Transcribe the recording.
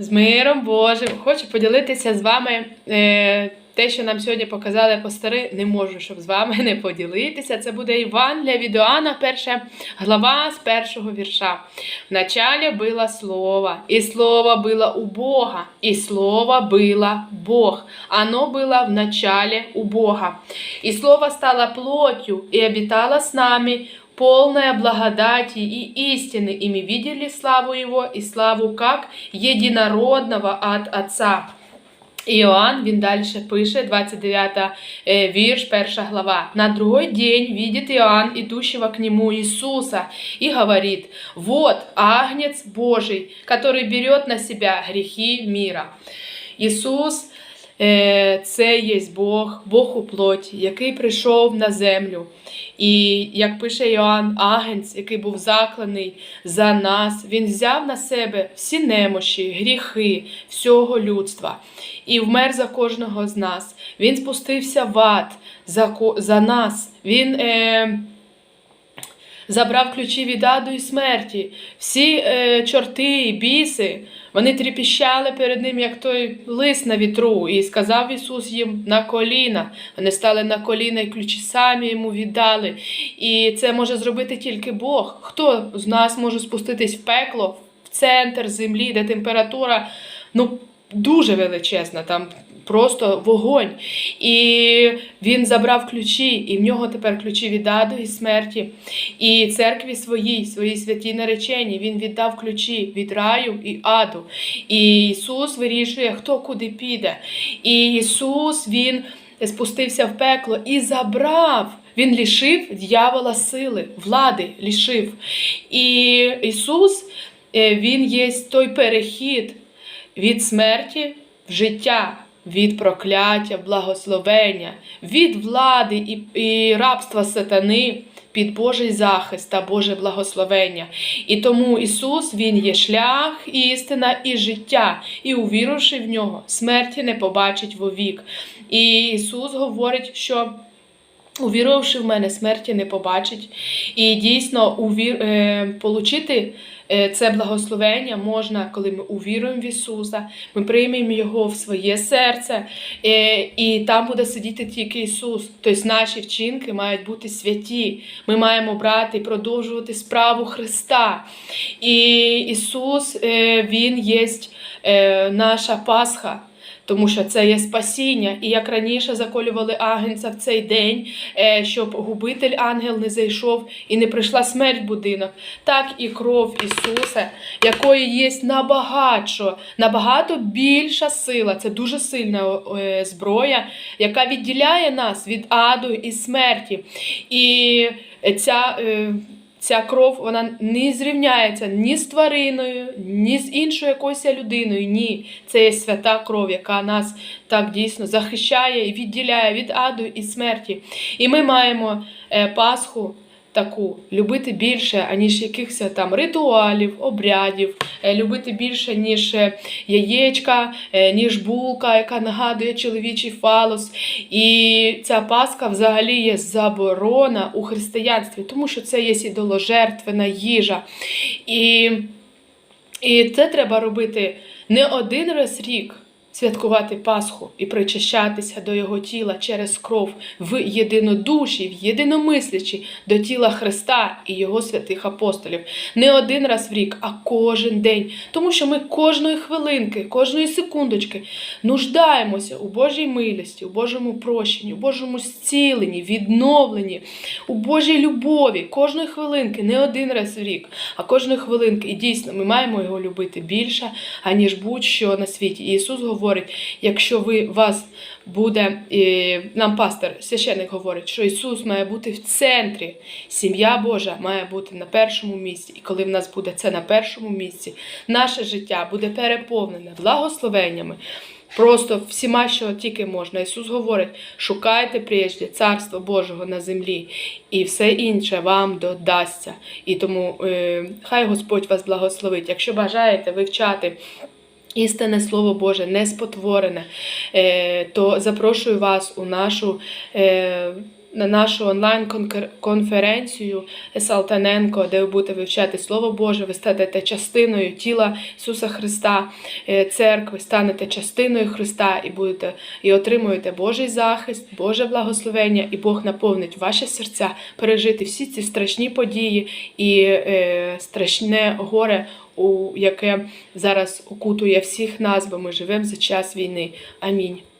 З миром Божим. Хочу поділитися з вами е, те, що нам сьогодні показали пастори. Не можу, щоб з вами не поділитися. Це буде Івангелія від Іоанна, перша глава з першого вірша. Вначале было Слово, и Слово было у Бога, и Слово было Бог. Оно было в начале у Бога. И Слово стало плотью и обитало с нами, полная благодати и истины, и мы видели славу Его и славу как единородного от Отца. Иоанн, він далі пише, 29 е, вірш, перша глава. На другой день видит Иоанн, идущего к нему Иисуса, и говорит, вот Агнец Божий, который берет на себя грехи мира. Ісус е, це є Бог, Бог у плоті, який прийшов на землю. І як пише Йоанн, агенць, який був закланий за нас, він взяв на себе всі немощі, гріхи всього людства і вмер за кожного з нас. Він спустився в ад за, за нас. Він е, забрав ключі від аду і смерті. Всі е, чорти і біси, вони тріпіщали перед ним, як той лист на вітру, і сказав Ісус їм на коліна. Вони стали на коліна і ключі самі йому віддали. І це може зробити тільки Бог. Хто з нас може спуститись в пекло, в центр землі, де температура ну, дуже величезна, там просто вогонь. І він забрав ключі, і в нього тепер ключі від аду і смерті. І церкві своїй, своїй святій нареченій, він віддав ключі від раю і аду. І Ісус вирішує, хто куди піде. І Ісус Він спустився в пекло і забрав. Він лишив дьявола сили, влади лишив. І Ісус, е, Він є той перехід від смерті в життя, від прокляття, благословення, від влади і, і рабства сатани під Божий захист та Боже благословення. І тому Ісус Він є шлях, істина і життя, і увіривши в нього, смерті не побачить вовік. І Ісус говорить, що. Увіривши в мене, смерті не побачить. І дійсно увір... е, получити це благословення можна, коли ми увіруємо в Ісуса, ми приймемо Його в своє серце, е, і там буде сидіти тільки Ісус. Тобто наші вчинки мають бути святі. Ми маємо брати і продовжувати справу Христа. І Ісус, е, Він є е, наша Пасха. Тому що це є спасіння, і як раніше заколювали агнця в цей день, е, щоб губитель ангел не зайшов і не прийшла смерть в будинок, так і кров Ісуса, якої є набагато, набагато більша сила. Це дуже сильна е, зброя, яка відділяє нас від аду і смерті. І ця. Ця кров вона не зрівняється ні з твариною, ні з іншою якоюсь людиною. Ні, це є свята кров, яка нас так дійсно захищає і відділяє від аду і смерті. І ми маємо е, Пасху таку любити більше, аніж якихось там ритуалів, обрядів, е, любити більше, ніж е, яєчка, е, ніж булка, яка нагадує чоловічий фалос. І ця Пасха взагалі є заборона у християнстві, тому що це є ідоложертвена їжа. І, і це треба робити не один раз рік. Святкувати Пасху і причащатися до Його тіла через кров в єдинодуші, в єдиномислячі до тіла Христа і Його святих апостолів. Не один раз в рік, а кожен день. Тому що ми кожної хвилинки, кожної секундочки нуждаємося у Божій милості, у Божому прощенні, у Божому зціленні, відновленні, у Божій любові. Кожної хвилинки, не один раз в рік, а кожної хвилинки. І дійсно, ми маємо його любити більше, аніж будь-що на світі. І Ісус говорить, якщо ви вас буде, нам пастор, священник говорить, що Ісус має бути в центрі, сім'я Божа має бути на першому місці. І коли в нас буде це на першому місці, наше життя буде переповнене благословеннями. Просто всіма, що тільки можна. Ісус говорить: шукайте прежде Царство Божого на землі, і все інше вам додасться. І тому е, хай Господь вас благословить. Якщо бажаєте вивчати. Істинне Слово Боже, не спотворене, е, то запрошую вас у нашу е, на нашу онлайн-конференцію Салтаненко, де ви будете вивчати Слово Боже, ви станете частиною тіла Ісуса Христа, е, церкви, станете частиною Христа і будете і отримуєте Божий захист, Боже благословення, і Бог наповнить ваші серця пережити всі ці страшні події і е, страшне горе, у яке зараз окутує всіх нас, бо ми живемо за час війни. Амінь.